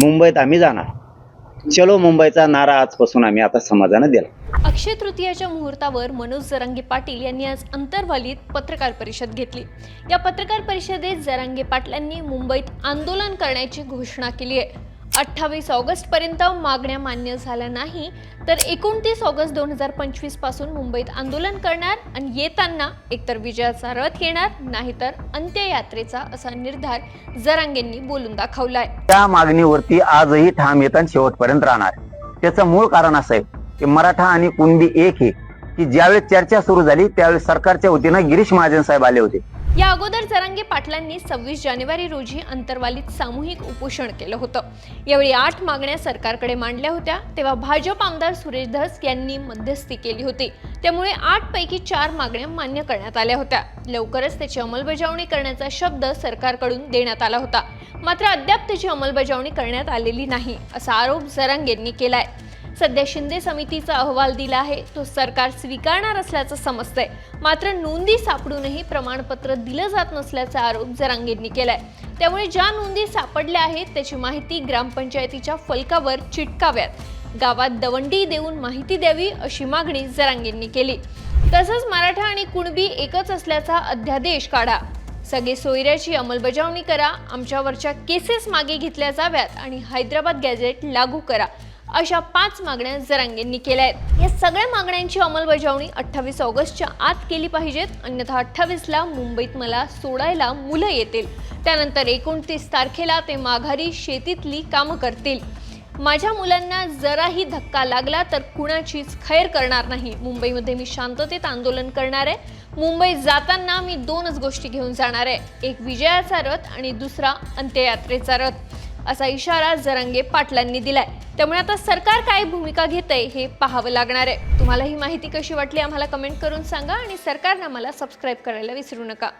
मुंबईत आम्ही जाणार. चलो मुंबईचा नारा आजपासून आम्ही आता समाजानं दिला. अक्षय तृतीयाच्या मुहूर्तावर मनोज जरांगे पाटील यांनी आज अंतर्वालीत पत्रकार परिषद घेतली. या पत्रकार परिषदेत जरांगे पाटलांनी मुंबईत आंदोलन करण्याची घोषणा केली आहे. अठ्ठावीस ऑगस्ट पर्यंत मागण्या मान्य झाल्या नाही तर एकोणतीस ऑगस्ट दोन हजार पंचवीसपासून मुंबईत आंदोलन करणार आणि येताना एकतर विजयाचा रथ येणार नाहीतर अंत्ययात्रेचा असा निर्धार जरांगेंनी बोलून दाखवलाय. त्या मागणीवरती आजही ठाम येतात शेवटपर्यंत राहणार. त्याचं मूळ कारण असं आहे की मराठा आणि कुणबी एक आहे की ज्यावेळेस चर्चा सुरू झाली त्यावेळेस सरकारच्या वतीनं गिरीश महाजन साहेब आले होते. या अगोदर जरांगे पाटलांनी सव्वीस जानेवारी रोजी अंतरवालीत सामूहिक उपोषण केलं होतं. यावेळी आठ मागण्या सरकारकडे मांडल्या होत्या तेव्हा भाजप आमदार सुरेश धस यांनी मध्यस्थी केली होती. त्यामुळे आठ पैकी चार मागण्या मान्य करण्यात आल्या होत्या. लवकरच त्याची अंमलबजावणी करण्याचा शब्द सरकारकडून देण्यात आला होता. मात्र अद्याप त्याची अंमलबजावणी करण्यात आलेली नाही असा आरोप जरांगेंनी केलाय. सध्या शिंदे समितीचा अहवाल दिला आहे. तो सरकार स्वीकारणार असल्याचं समजतंय. मात्र नोंदी सापडूनही प्रमाणपत्र दिलं जात नसल्याचा आरोप जरांगेंनी केलाय. त्यामुळे ज्या नोंदी सापडल्या आहेत त्याची माहिती ग्रामपंचायतीच्या फलकावर चिटकाव्यात. गावात दवंडी देऊन माहिती द्यावी अशी मागणी जरांगेंनी केली. तसंच मराठा आणि कुणबी एकच असल्याचा अध्यादेश काढा. सगळे सोयऱ्याची अंमलबजावणी करा. आमच्यावरच्या केसेस मागे घेतल्या जाव्यात आणि हैदराबाद गॅझेट लागू करा. अशा पाच मागण्या जरांगेंनी केल्या आहेत. या सगळ्या मागण्यांची अंमलबजावणी अठ्ठावीस ऑगस्टच्या आत केली पाहिजेत. अन्यथा अठ्ठावीसला मुंबईत मला सोडायला मुलं येतील. त्यानंतर एकोणतीस तारखेला ते माघारी शेतीतली कामं करतील. माझ्या मुलांना जराही धक्का लागला तर कुणाचीच खैर करणार नाही. मुंबईमध्ये मी शांततेत आंदोलन करणार आहे. मुंबईत जाताना मी दोनच गोष्टी घेऊन जाणार आहे. एक विजयाचा रथ आणि दुसरा अंत्ययात्रेचा रथ. असा इशारा जरांगे पाटलांनी दिलाय. त्यामुळे आता सरकार काय भूमिका घेतंय हे पाहावं लागणार आहे. तुम्हाला ही माहिती कशी वाटली आम्हाला कमेंट करून सांगा आणि सरकारनं आम्हाला सबस्क्राईब करायला विसरू नका.